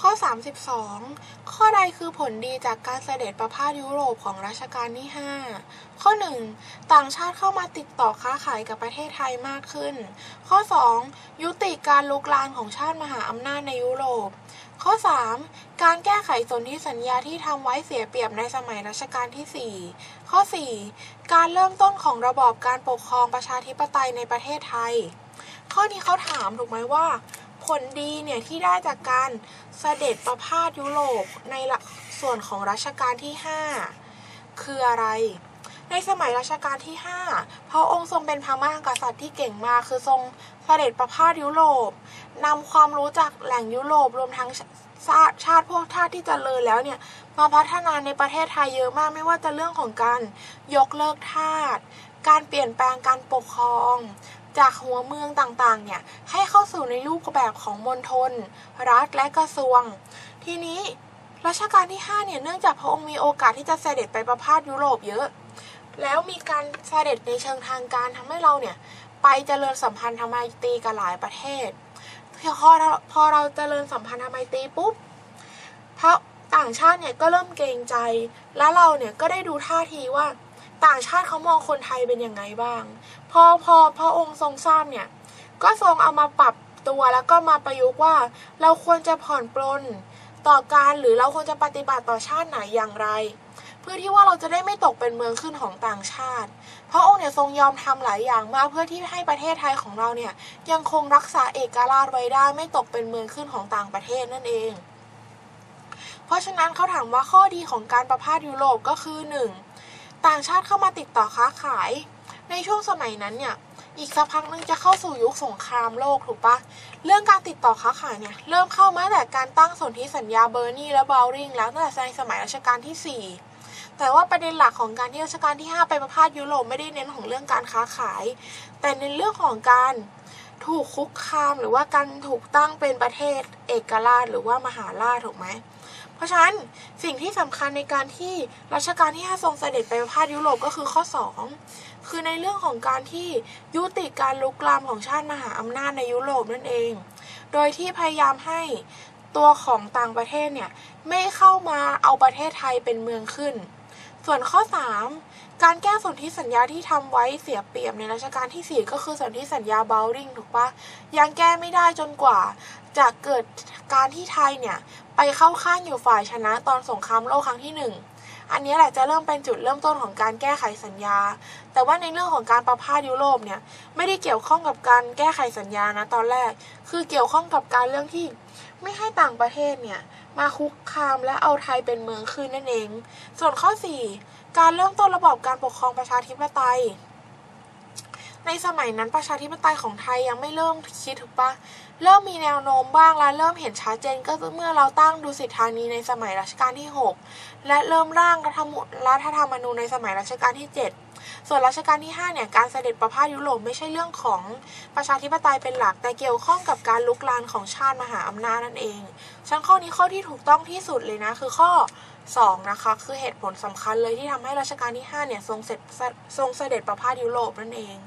ข้อ 32 ข้อใดคือผลดีจากการเสด็จประพาสยุโรปของรัชกาลที่ 5 ข้อ 1 ต่างชาติเข้ามาติดต่อค้าขายกับประเทศไทยมากขึ้น ข้อ 2 ยุติการลุกลานของชาติมหาอำนาจในยุโรป ข้อ 3 การแก้ไขสนธิสัญญาที่ทำไว้เสียเปรียบในสมัยรัชกาลที่ 4 ข้อ 4 การเริ่มต้นของระบอบการปกครองประชาธิปไตยในประเทศไทย ข้อนี้เขาถามถูกไหมว่า ผลดีเนี่ยที่ได้จากการเสด็จประพาสยุโรปในส่วนของรัชกาลที่ 5 คืออะไร ในสมัยรัชกาลที่ 5 พระองค์ทรงเป็นพระมหากษัตริย์ที่เก่งมากคือทรงเสด็จประพาสยุโรปนำความรู้จากแหล่งยุโรปรวมทั้งชาติชาติพวกชาติที่เจริญแล้วเนี่ยมาพัฒนาในประเทศไทยเยอะมากไม่ว่าจะเรื่องของการยกเลิกทาส การเปลี่ยนแปลงการปกครอง จากหัวเมืองต่างๆ เนี่ยให้เข้าสู่ในรูปแบบของมณฑลรัฐและกระทรวง ทีนี้รัชกาลที่ 5 เนี่ยเนื่องจากพระองค์มีโอกาสที่จะเสด็จไปประพาสยุโรปเยอะ แล้วมีการเสด็จในเชิงทางการทำให้เราเนี่ยไปเจริญสัมพันธ์ทำไมตรีกับหลายประเทศพอพอเราเจริญสัมพันธ์ทำไมตรีปุ๊บพระต่างชาติเนี่ยก็เริ่มเกรงใจ แล้วเราเนี่ยก็ได้ดูท่าทีว่า ต่างชาติเขามองคนไทยเป็นยังไงบ้าง พอพอพระองค์ทรงทราบเนี่ย ก็ทรงเอามาปรับตัวแล้วก็มาประยุกต์ว่า เราควรจะผ่อนปลนต่อการหรือเราควรจะปฏิบัติต่อชาติไหนอย่างไร เพื่อที่ว่าเราจะได้ไม่ตกเป็นเมืองขึ้นของต่างชาติ พระองค์เนี่ยทรงยอมทำหลายอย่างมากเพื่อที่ให้ประเทศไทยของเราเนี่ยยังคงรักษาเอกราชไว้ได้ไม่ตกเป็นเมืองขึ้นของต่างประเทศนั่นเอง เพราะฉะนั้นเขาถามว่าข้อดีของการประพาสยุโรปก็คือหนึ่ง ต่างชาติเข้ามาติดต่อค้าขาย ในช่วงสมัยนั้นเนี่ย อีกสักพักนึงจะเข้าสู่ยุคสงครามโลกถูกปะเรื่องการติดต่อค้าขายเนี่ย เริ่มเข้ามาแต่การตั้งสนธิสัญญาเบอร์นีและบาวริงแล้วตั้งแต่ในสมัยรัชกาลที่ 4แต่ว่าประเด็นหลักของการที่รัชกาลที่ 5 ไปประพาสยุโรปไม่ได้เน้นของเรื่องการค้าขาย แต่ในเรื่องของการถูกคุกคามหรือว่าการถูกตั้งเป็นประเทศเอกราชหรือว่ามหาราชถูกไหม เพราะฉะนั้นสิ่งที่สำคัญในการที่รัชกาลที่ 5 ทรงเสด็จไปประพาสยุโรปก็คือข้อ 2 คือในเรื่องของการที่ยุติการลุกลามของชาติมหาอำนาจในยุโรปนั่นเอง โดยที่พยายามให้ตัวของต่างประเทศเนี่ยไม่เข้ามาเอาประเทศไทยเป็นเมืองขึ้น ส่วนข้อ 3 การแก้สนธิสัญญาที่ทำไว้เสียเปรียบในรัชกาลที่ 4 ก็คือสนธิสัญญาเบลริงถูกปะยังแก้ไม่ได้จนกว่าจะเกิดการที่ไทยเนี่ย ไปเข้าข้างอยู่ฝ่ายชนะตอนสงครามโลกครั้งที่หนึ่งอันนี้แหละจะเริ่มเป็นจุดเริ่มต้นของการแก้ไขสัญญา แต่ว่าในเรื่องของการประพาสยุโรปเนี่ยไม่ได้เกี่ยวข้องกับการแก้ไขสัญญานะตอนแรก คือเกี่ยวข้องกับการเรื่องที่ไม่ให้ต่างประเทศเนี่ยมาคุกคามและเอาไทยเป็นเมืองขึ้นนั่นเอง ส่วนข้อ 4 การเริ่มต้นระบอบการปกครองประชาธิปไตย ในสมัยนั้นประชาธิปไตยของไทยยังไม่เริ่มคิดถูกปะเริ่มมีแนวโน้มบ้างและเริ่มเห็นชัดเจนก็เมื่อเราตั้งดูสิทธานีในสมัยรัชกาลที่ 6 และเริ่มร่างรัฐธรรมนูญในสมัยรัชกาลที่ 7 ส่วนรัชกาลที่ 5 เนี่ยการเสด็จประพาสยุโรปไม่ใช่เรื่องของประชาธิปไตยเป็นหลัก แต่เกี่ยวข้องกับการลุกลานของชาติมหาอำนาจนั่นเองชั้นข้อนี้ข้อที่ถูกต้องที่สุดเลยนะคือข้อ2นะคะคือเหตุผลสำคัญเลยที่ทำให้รัชกาลที่ 5 เนี่ยทรงเสร็จทรงเสด็จประพาสยุโรปนั่นเอง